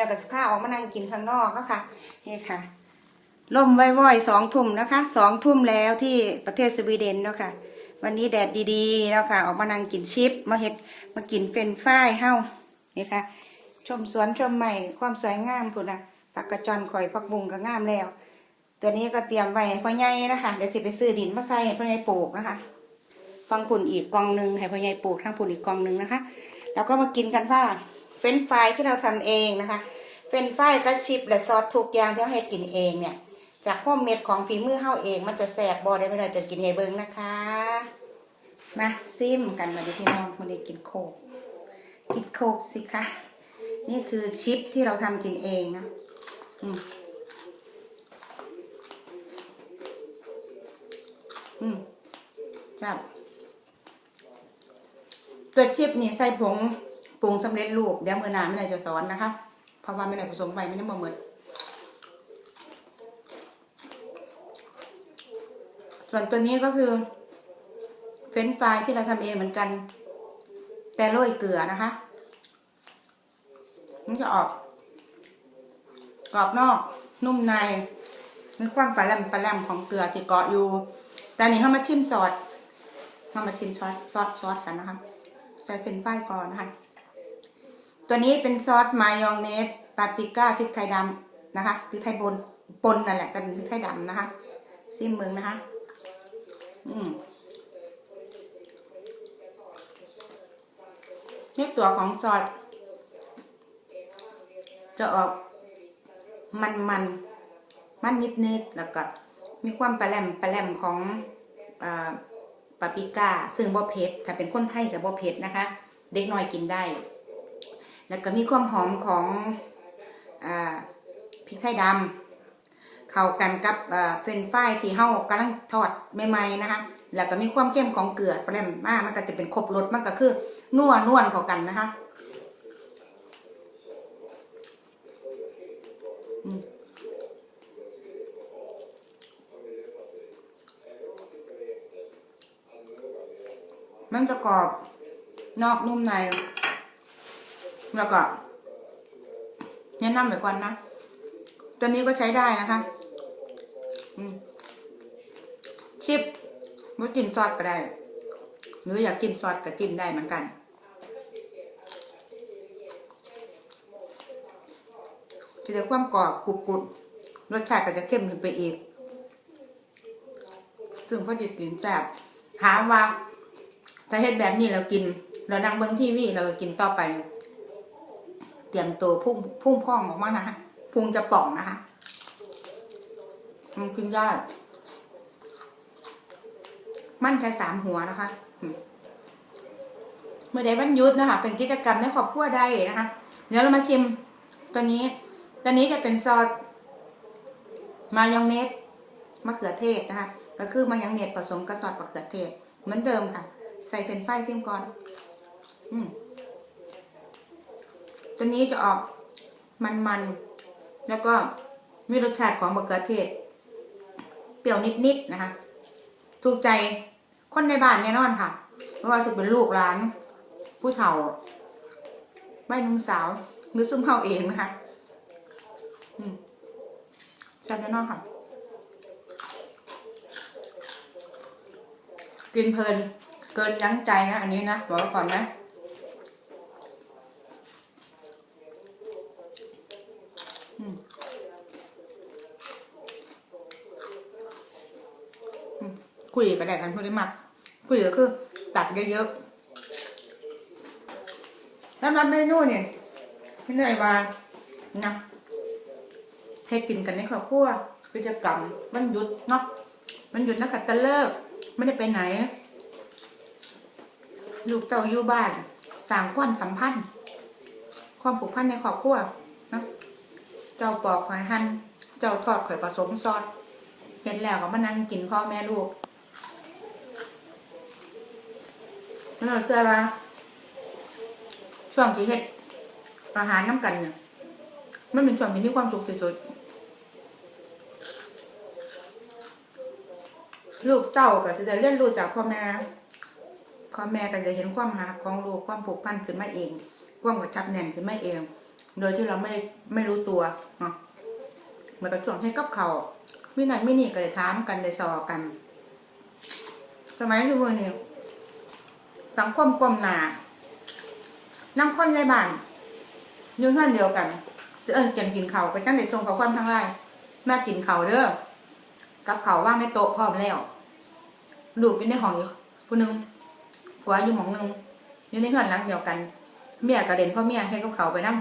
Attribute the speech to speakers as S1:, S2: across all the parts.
S1: แล้วก็สิพาออกมานั่งกินข้างนอกนะค่ะนี่ค่ะลมว่อยสองทุ่มนะคะสองทุ่มแล้วที่ประเทศสวีเดนเนาะค่ะ วันนี้แดดดีๆแล้วค่ะ ออกมานั่งกินชิป มาเฮ็ดมากินเฟรนช์ฟรายเฮ้านี่ค่ะ ชมสวนชมใหม่ความสวยงามพุ่นนะผักกระจอนข่อยผักบุงก็งามแล้ว ตัวนี้ก็เตรียมไว้ให้พ่อใหญ่นะคะเดี๋ยวจะไปซื้อดินมาใส่ให้พ่อใหญ่ปลูกนะคะ ฟังปุ่นอีกกองหนึ่งให้พ่อใหญ่ปลูกทางปุ่นอีกกองหนึ่งนะคะ แล้วก็มากินกันว่า เฟนช์ฟรายที่เราทำเองนะคะ เฟนช์ฟรายก็ชิปและซอสทุกอย่างที่เราเฮ็ดกินเองเนี่ย จากพ่อเม็ดของฝีมือเฮาเองมันจะแสบบอได้ไม่ได้จะกินให้เบิ่งนะคะ มาซิมกันมาดิพี่น้องมาดิกินโคกกินโคกสิคะนี่คือชิปที่เราทำกินเองนะอืมอืมจับตัวชิปนี่ใส่ผง ปรุงสำเร็จรูปเดี๋ยวมือหนาไม่ได้จะสอนนะคะ เพราะว่าไม่ได้ผสมไปไม่ได้มาหมดส่วนตัวนี้ก็คือ เฟนฟรายที่เราทำเองเหมือนกัน แต่โรยเกลือนะคะมันจะออกกรอบนอกนุ่มในมีความปลาแหลมปลาแหลมของเกลือที่เกาะอยู่ แต่อันนี้เรามาชิมซอสเรามาชิมซอสซอสซอสกันนะคะใส่เฟนช์ฟายก่อนนะคะ ตัวนี้เป็นซอสมายองเนสปาปริก้าพริกไทยดำนะคะพริกไทยบนปนนั่นแหละแต่เป็นพริกไทยดำนะคะซิมเมืองนะคะ อืมนี่ตัวของซอสจะออกมันมันมันนิดนิดๆแล้วก็มีความปลาแหลมปลาแหลมของอปาปิก้า ซึ่งบ่เผ็ดถ้าเป็นคนไทยจะบ่เผ็ดนะคะ เด็กน้อยกินได้ แล้วก็มีความหอมของอพริกไทยดำเข้ากันกับเฟรนฟรายที่เฮากำลังทอดใหม่ๆนะคะ แล้วก็มีความเข้มของเกลือแปรมมากมันก็จะเป็นครบรสมันก็คือนัวนวลเข้ากันนะคะมันจะกรอบนอกนุ่มใน แล้วก็แนะนำไว้ก่อนนะตัวนี้ก็ใช้ได้นะคะชิปว่าจิ้มซอสก็ได้ หรืออยากจิ้มซอสก็จิ้มได้เหมือนกัน จะได้ความกรอบกรุบกรุบรสชาติก็จะเข้มขึ้นไปอีก ซึ่งพอจิตกินแซ่บหาว่าถ้าเฮ็ดแบบนี้เรากิน เราดังเบิ้งทีวีเราก็กินต่อไป เตรียมตัวพุ่งพุ่งพองออกมานะคะพุงจะป่องนะคะ มันกินยากมั่นใช้สามหัวนะคะเมื่อใดวันยุดนะคะ เป็นกิจกรรมในครอบครัวได้นะคะ เดี๋ยวเรามาชิมตัวนี้ ตัวนี้จะเป็นซอสมายองเนสมะเขือเทศนะคะ ก็คือมายองเนสผสมกับซอสมะเขือเทศ เหมือนเดิมค่ะ ใส่เฟรนฟรายซิมก่อน อืม ตัวนี้จะออกมันๆ แล้วก็มีรสชาติของมะเขือเทศ เปรี้ยวนิดๆนะคะ ถูกใจคนในบ้านแน่นอนค่ะ เพราะว่าสุดเป็นลูกหลาน ผู้เฒ่าใบนุ่มสาวหรือซุ่มเฮาเองนะคะอืมแซ่บแน่นอนค่ะ กินเพลินเกินยั้งใจนะ อันนี้นะ บอกก่อนนะ อืมอืม คุยกับแดกกันพูดได้มากคุยก็คือ ตักเยอะๆแล้วมาเมนูนี่ยพี่เหนื่อยมานะให้กินกันในครอบครัวกิจกรรมมันหยุดเนาะมันหยุดนักขัตฤกษ์ไม่ได้ไปไหน ลูกเต่าอยู่บ้านสร้างความสัมพันธ์ความผูกพันในครอบครัวเนาะเจ้าปอกหอยหั่นเจ้าทอดข่อยผสมซอสเห็นแล้วก็มานั่งกินพ่อแม่ลูกแล้ว เราเจอว่าช่วงที่เฮ็ดอาหารน้ำกันเนี่ยมันเป็นช่วงที่มีความสุขที่สุดลูกเต้าก็จะได้เรียนรู้จากพ่อแม่พ่อแม่ก็จะเห็นความหักของลูกความผูกพันขึ้นมาเอง ความกระชับแน่นขึ้นมาเอง โดยที่เราไม่ไม่รู้ตัวเนาะเหมันก็ช่วงให้กับเขาววินัยไม่นี่ก็ได้ถามกันได้สอกัน สมัยทุกวันนี้ สังคมกลมหนานั่งคนในบ้านยุ่งท่านเดียวกันเอิญกันกินเขาวก็จังได้ส่งเขาความทั้งไลน์มากินเขาเด้อกับเขาว่างในโต๊ะพร้อมแล้วลูกอยู่ในห้องอยู่ผู้หนึงผัวอยู่หมองหนึงอยู่ในเฮือนหลังเดียวกัน เมียก็เด่นพ่อเมียให้กับเขาไปนั่ง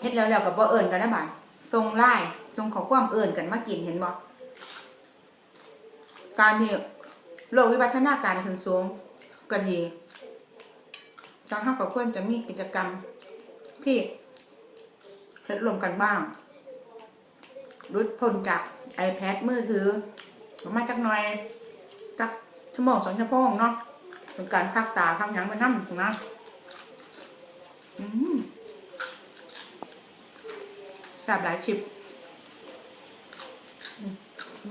S1: เฮ็ดแล้วแล้วกับบ่เอิญกันนะบ้านส่งไล่ส่งขอความเอิญกันมากินเห็นบ่การที่โลกวิวัฒนาการขึ้นสูง ก็ดีทางเฮาก็ควรจะมีกิจกรรมที่เฮ็ดรวมกันบ้างรุดพ้นจาก iPad มือถือมาจักหน่อยจักชั่วโมงสองชั่วโมงเนาะเป็นการพักตาพักหยังไปนั่งนะอืมแซ่บหลายชิปอืม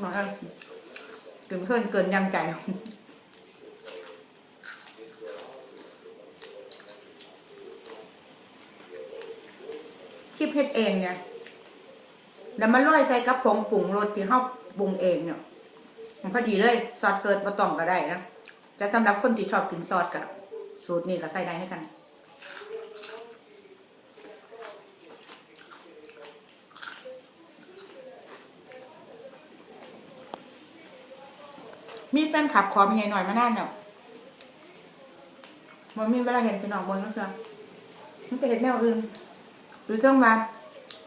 S1: มาให้กินเพื่อนเกินยังใจ ชิปเฮ็ดเองเนี่ยแล้วมันลอยใส่กับผงปรุงรสที่เฮาปรุงเองเนี่ยมันพอดีเลยซอสเซิร์ชมาต้องก็ได้นะแต่สำหรับคนที่ชอบกินซอสกับสูตรนี้ก็ใส่ได้ให้กันมีแฟนคลับขอมีไงหน่อยมานานแล้วมันมีเวลาเห็นพี่น้องบนก็คือมันก็เห็นแนวอื่น หรือเรื่องมา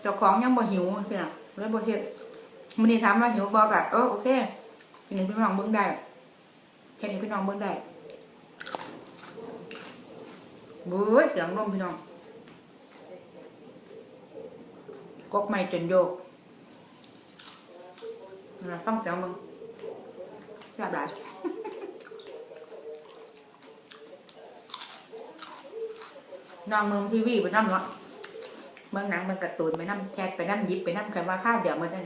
S1: เจ้าของยังบ่หิวสินะเลยบ่เฮ็ดมื้อนี้ถามว่าหิวบ่ก็เออโอเคเห็นพี่น้องเบิ่งได้เห็นพี่น้องเบิ่งได้เบ้ยเสียงลมพี่น้องกกไม้จนโยกนะฟังเสียงมึงแซ่บหลายนางเมืองทีวีไปนั่งเนาะ เมืองหนังเมืองการ์ตูนไปนั่งแชทไปนั่งยิบไปนั่งใครว่าข้าวเดี๋ยวมาได้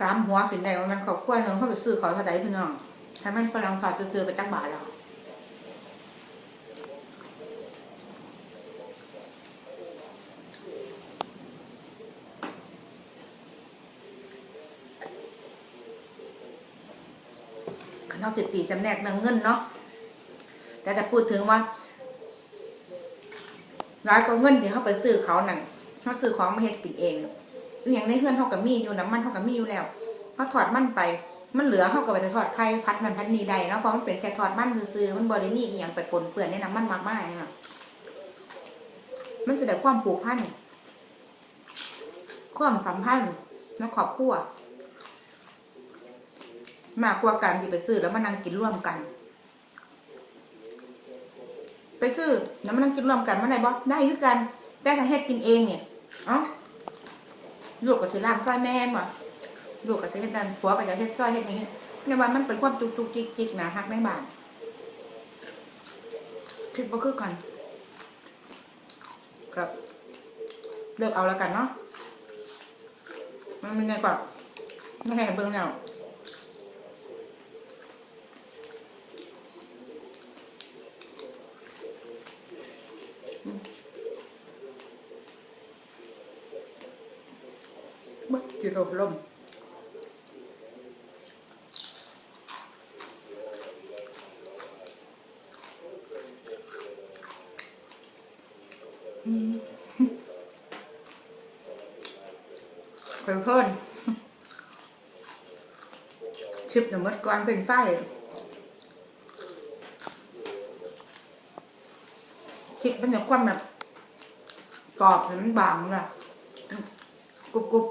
S1: สามหัวขึ้นได้ว่ามันขอบควรเราเข้าไปซื้อขอเท่าใดพี่น้องถ้ามันฝรั่งถอดซื้อไปจักบาทแล้ว ขนอกสิตีจำแนกเงินเงินเนาะแต่จะพูดถึงว่าร้ายก็เงินที่เขาไปซื้อเขานั่นเขาซื้อของมาเฮ็ดกินเองอย่างในเพื่อนเขากับมีอยู่น้ำมันเขากับมีอยู่แล้วเขาถอดมันไป มันเหลือเขาก็ไปจะทอดไข่พัดนั่นพัดนี่ได้เนาะเพราะมันเป็นแค่ทอดมันซื้อมันบริมีอย่างไปปนเปื้อนในน้ำมันมากมายเนาะมันจะได้ความผูกพันความสัมพันธ์ในครอบครัว มากกว่าการที่ไปซื้อแล้วมานั่งกินร่วมกัน ไปซื้อแล้วมานั่งกินร่วมกันมาไหนบ่ได้คือกันแต่ถ้าเฮ็ดกินเองเนี่ยเอ้าลูกก็สิล้างซอยแม่นบ่ลูกก็สิเฮ็ดนั่นผัวก็จะเฮ็ดซอยเฮ็ดอย่างนี้ในว่ามันเป็นความจุกจุกจิกจิกนะฮักในบ้านคิดบ่คือกันกับเลือกเอาแล้วกันเนาะมันเป็นไงก่อนไม่ให้เบิ่งแล้ว บักจิโรลมอืมเพิ่นเพิ่นชิปหนึ่งมัดก้อนเป็นไฟชิปมันจะความแบบกรอบห้มันบางเลยกรุบกรุบ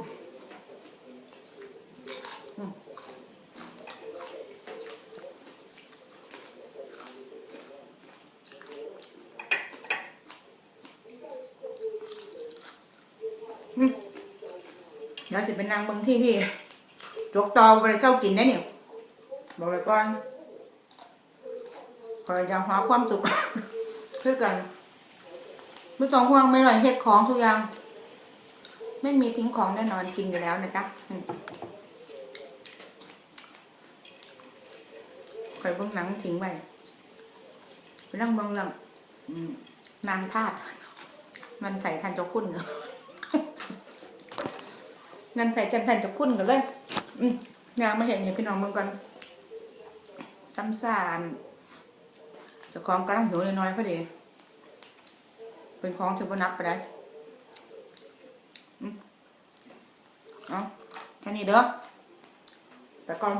S1: เดี๋ยวจะเป็นนางเมืองที่พี่จกตอไปเช่ากินได้เนี่ยบอกเลยก่อนคอยจะหาความสุขเพื่อกันไม่ต้องห่วงไม่หน่อยเฮ็ดของทุกอย่าง ไม่มีทิ้งของแน่นอนกินอยู่แล้วนะจ๊ะคอยเบิ่งหนังทิ้งไว้ไปนั่งเบื้องอืมนางทาสมันใส่ทันเจะคุ้นเนาะ นั่นใส่จันทันจะคุ้นกันเลย อืมยางมาเห็นให้พี่น้องเบิ่งก่อนซ้ำซานเจ้าของกำลังหิวน้อยๆพอดี เป็นของเที่บ่นับไปได้เอาแค่นี้เด้อแต่ก่อน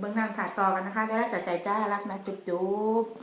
S1: เบิ่งนางขาดต่อกันนะคะแล้วแต่ใจจ้ารักนะจุ๊บจุ๊บ